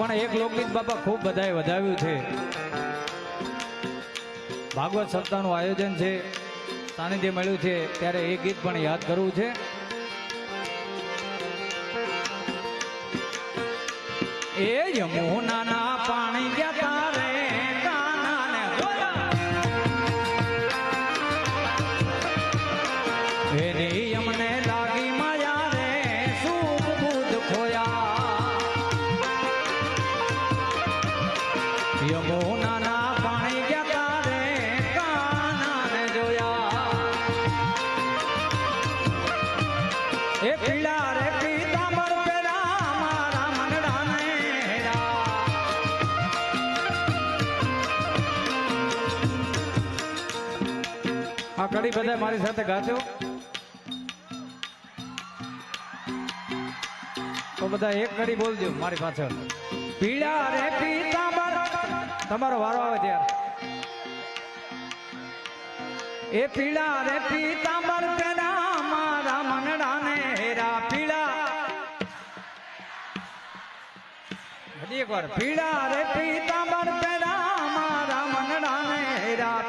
પણ એક લોકગીત બાપા ખૂબ બધાએ વધાવ્યું છે. ભાગવત સપ્તાહનું આયોજન છે, સાનિધ્ય મળ્યું છે, ત્યારે એ ગીત પણ યાદ કરવું છે. એ યમુનાના પાણી ગયા આ કડી બધા મારી સાથે ગાજો. તો બધા એક કડી બોલજો મારી પાછળ. પીળા રે પીતાંબર. તમારો વારો આવે ત્યારે. એ પીળા રે પીતાંબર તેના મારા મનડાને હેરા પીળા. હજી એકવાર. પીળા રે પીતાંબર તેના મારા મનડાને હેરા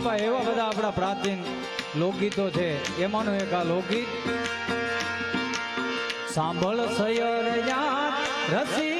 બાપા એવા બધા આપણા પ્રાચીન લોકગીતો છે. એમાંનું એક આ લોકગીત, સાંભળ સયર યાદ રસિક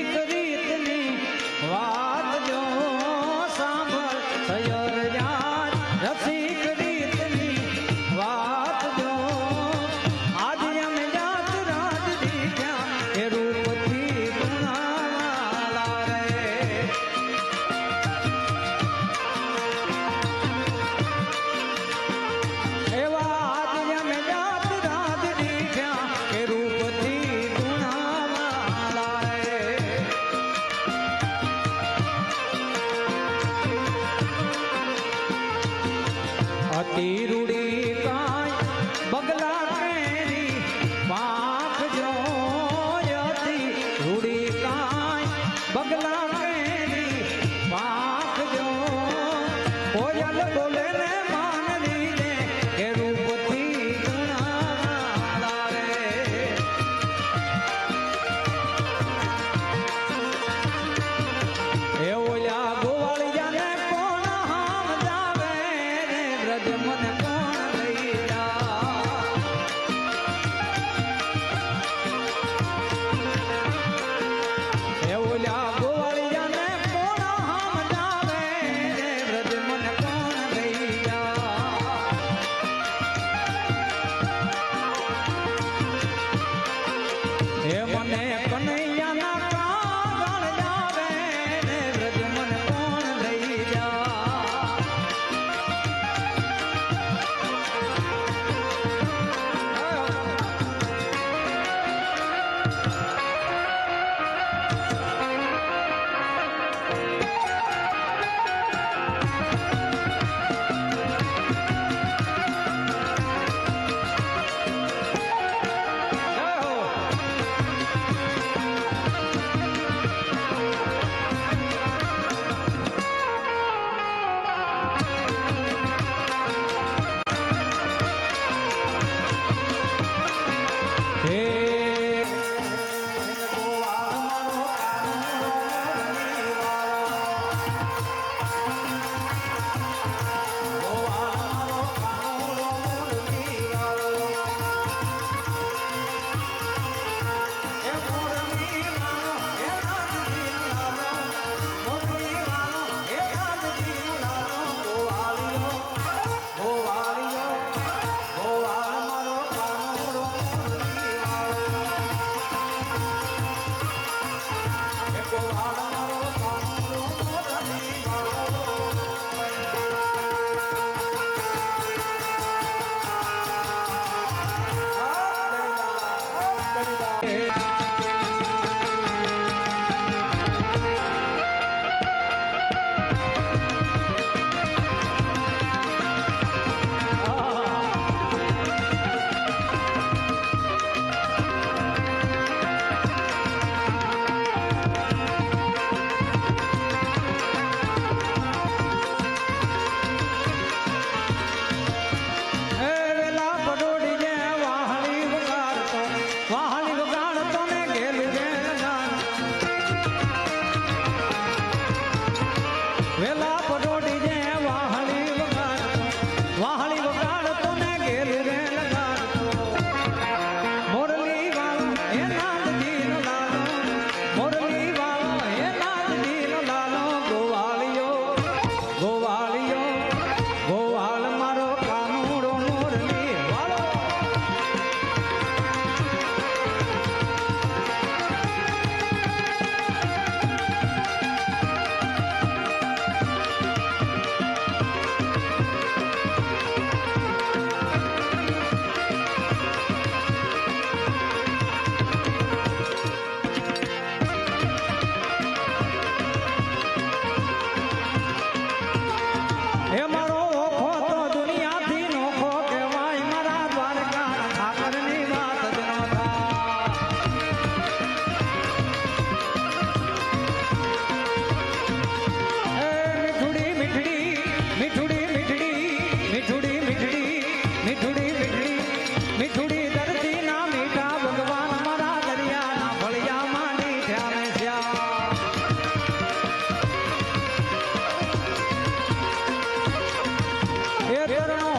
એ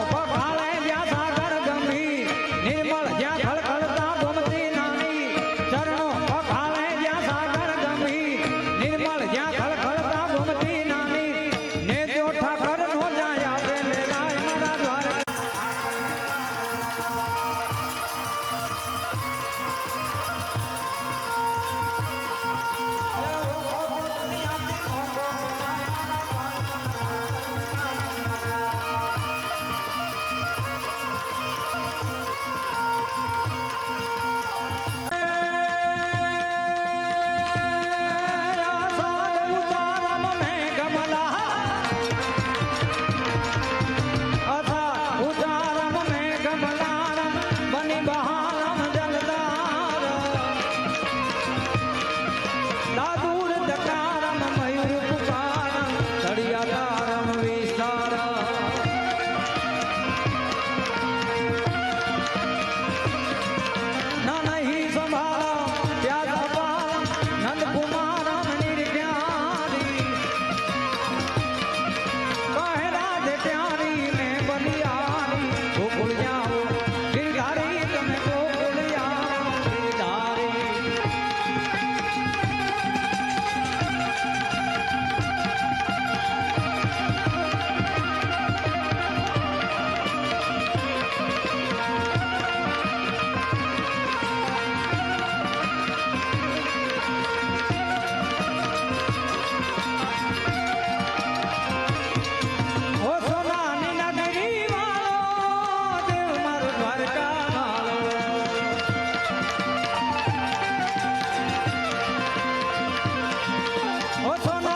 ঘোষণা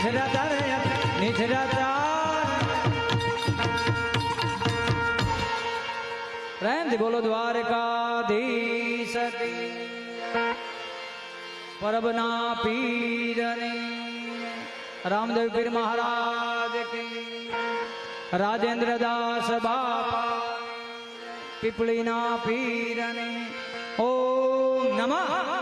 નિછરા તારે નિછરા તારે પ્રેમથી બોલો દ્વારકાધીશ. પરબના પીરની રામદેવ પીર મહારાજ રાજેન્દ્ર દાસ બાપા પીપળીના પીરની. ઓ નમઃ.